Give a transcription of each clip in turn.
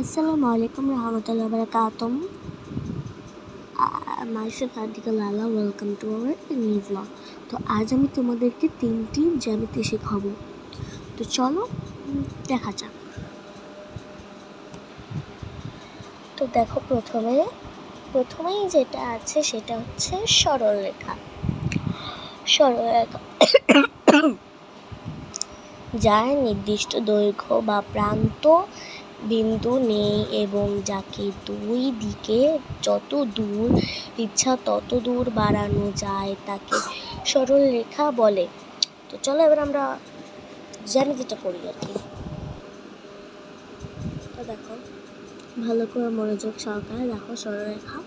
আসসালামু আলাইকুম রহমতুল্লাহ বারাকাতুম মাইসেলফ আর্টিকেল আলা welcome to our new blog. তো আজ আমি তোমাদেরকে তিনটি জ্যামিতি শেখাবো। তো চলো দেখা যাক। তো দেখো প্রথমে, প্রথমেই যেটা আছে সেটা হচ্ছে সরলরেখা সরলরেখা যার নির্দিষ্ট দৈর্ঘ্য বা প্রান্ত বিন্দু নেই এবং যাকে দুই দিকে যত দূর ইচ্ছা তত দূর বাড়ানো যায়, তাকে সরল রেখা বলে। তো চলো এবার আমরা জ্যামিতিটা করি আর কি। দেখো, ভালো করে মনোযোগ সহকারে দেখো সরলরেখা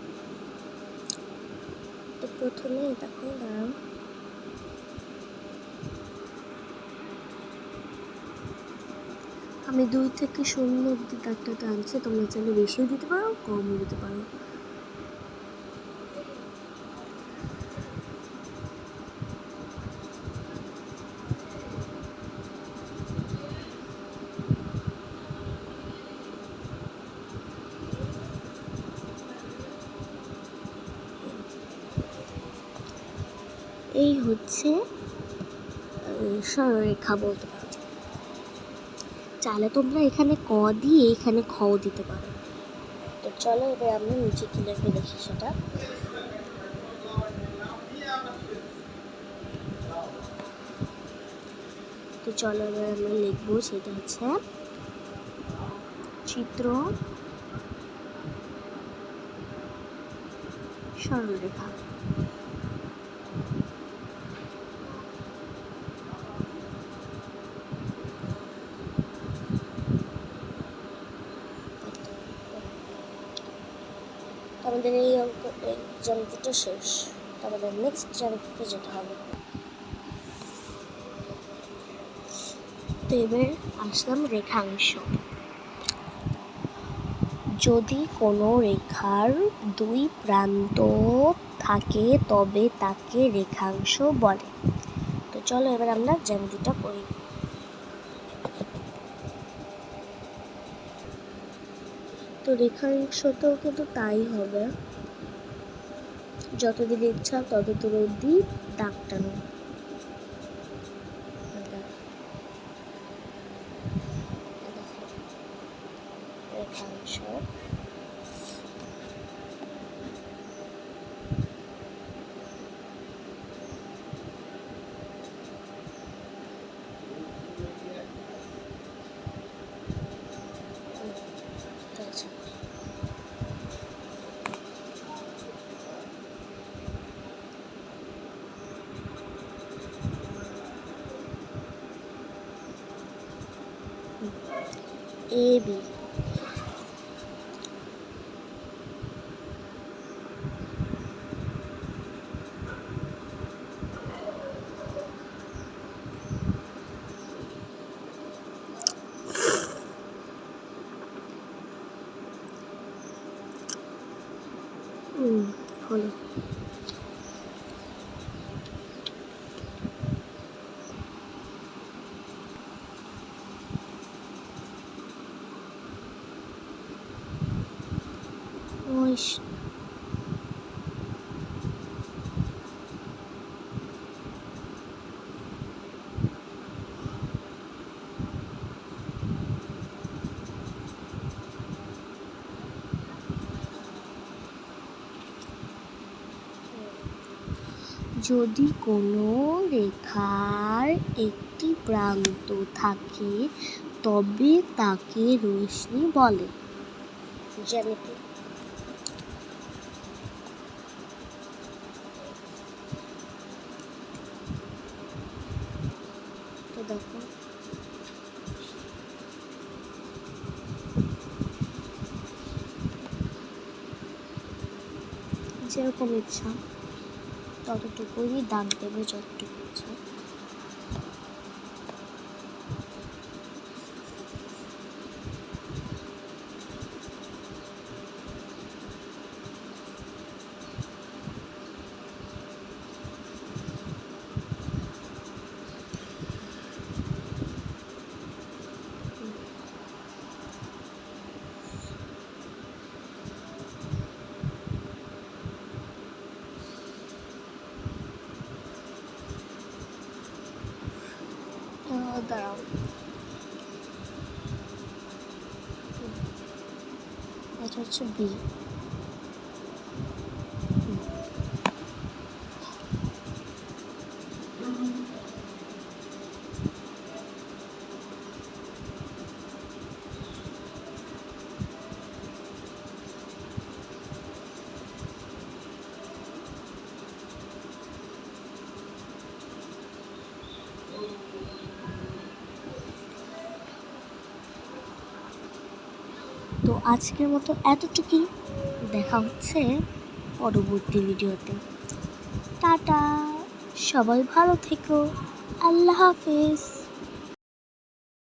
তো প্রথমে দেখো, দাঁড়াও। আমি দুই থেকে শূন্য অব্দি দাগটা টানছি তোমরা চাইলে বেশিও দিতে পারো, কমও দিতে পারো। এই হচ্ছে সরলরেখা বলতে পারো। চাইলে তোমরা এখানে ক দিয়ে এখানে খ দিতে পারো। তো চলো এবার আমরা নিচে কি লিখে দেখি সেটা। তো চলো এবার আমরা লিখব, সেটা হচ্ছে চিত্র সরলরেখা। আমাদের এই অঙ্ক, এই জ্যামিতিটা শেষ। আমাদের নেক্সট জ্যামিতিতে যেতে হবে। তো এবার আসলাম রেখাংশ। যদি কোনো রেখার দুই প্রান্ত থাকে, তবে তাকে রেখাংশ বলে। তো চলো এবার আমরা জ্যামিতিটা করি। তো রেখাংশতেও কিন্তু তাই হবে। যতদিন ইচ্ছা তত দূর অব্দি দাগ টানো রেখাংশ আচ্ছা এ বি হুম হলো ওইস যদি কোনো রেখার একটি প্রান্ত থাকে তবে তাকে রশ্মি বলে। জ্যামিতি তো দেখো যেরকম ইচ্ছা। ততটুকুই দাম দেবে যতটুকু ইচ্ছা। এটা হচ্ছে বি তো আজকের মতো এতটুকুই। দেখা হচ্ছে পরবর্তী ভিডিওতে। টাটা! সবাই ভালো থেকো। আল্লাহ হাফিজ।